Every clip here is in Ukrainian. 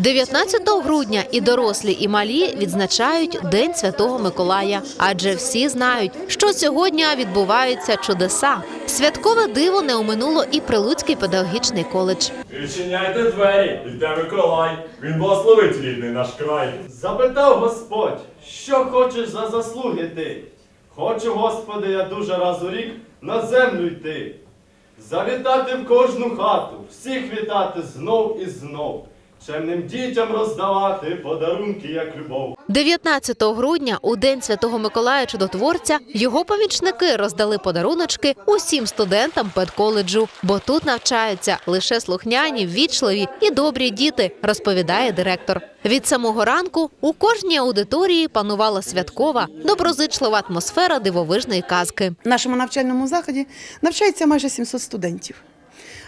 19 грудня і дорослі, і малі відзначають День Святого Миколая, адже всі знають, що сьогодні відбуваються чудеса. Святкове диво не оминуло і Прилуцький педагогічний коледж. Відчиняйте двері, йде Миколай, він благословить рідний наш край. Запитав Господь, що хочеш за заслуги ти? Хочу, Господи, я дуже раз у рік на землю йти. Завітати в кожну хату, всіх вітати знов і знов. Чемним дітям роздавати подарунки, як любов. 19 грудня, у день Святого Миколая Чудотворця, його помічники роздали подаруночки усім студентам педколеджу, бо тут навчаються лише слухняні, ввічливі і добрі діти, розповідає директор. Від самого ранку у кожній аудиторії панувала святкова, доброзичлива атмосфера дивовижної казки. В нашому навчальному заході навчається майже 700 студентів.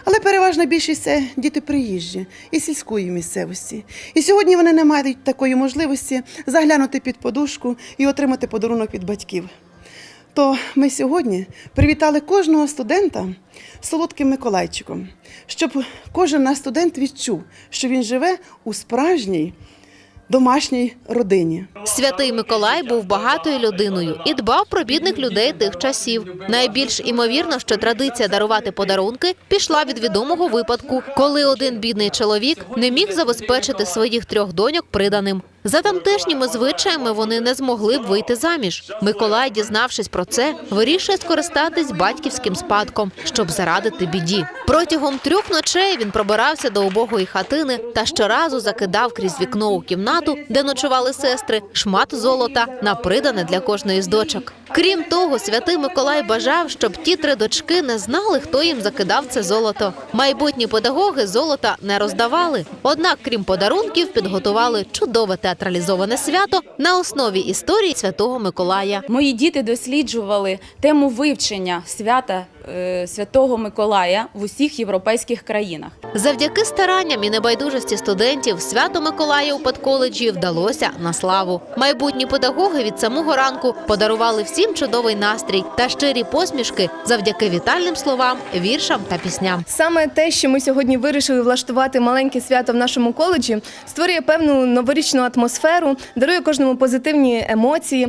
Але переважна більшість це діти приїжджі і сільської місцевості. І сьогодні вони не мають такої можливості заглянути під подушку і отримати подарунок від батьків. То ми сьогодні привітали кожного студента солодким Миколайчиком, щоб кожен наш студент відчув, що він живе у справжній домашній родині. Святий Миколай був багатою людиною і дбав про бідних людей тих часів. Найбільш імовірно, що традиція дарувати подарунки пішла від відомого випадку, коли один бідний чоловік не міг забезпечити своїх трьох доньок приданим. За тамтешніми звичаями вони не змогли б вийти заміж. Миколай, дізнавшись про це, вирішує скористатись батьківським спадком, щоб зарадити біді. Протягом трьох ночей він пробирався до убогої хатини та щоразу закидав крізь вікно у кімнату, де ночували сестри, шмат золота на придане для кожної з дочок. Крім того, святий Миколай бажав, щоб ті три дочки не знали, хто їм закидав це золото. Майбутні педагоги золота не роздавали. Однак, крім подарунків, підготували чудове театралізоване свято на основі історії святого Миколая. Мої діти досліджували тему вивчення свята е, Святого Миколая в усіх європейських країнах. Завдяки старанням і небайдужості студентів свято Миколая у педколеджі вдалося на славу. Майбутні педагоги від самого ранку подарували всім чудовий настрій та щирі посмішки завдяки вітальним словам, віршам та пісням. Саме те, що ми сьогодні вирішили влаштувати маленьке свято в нашому коледжі, створює певну новорічну атмосферу, дарує кожному позитивні емоції.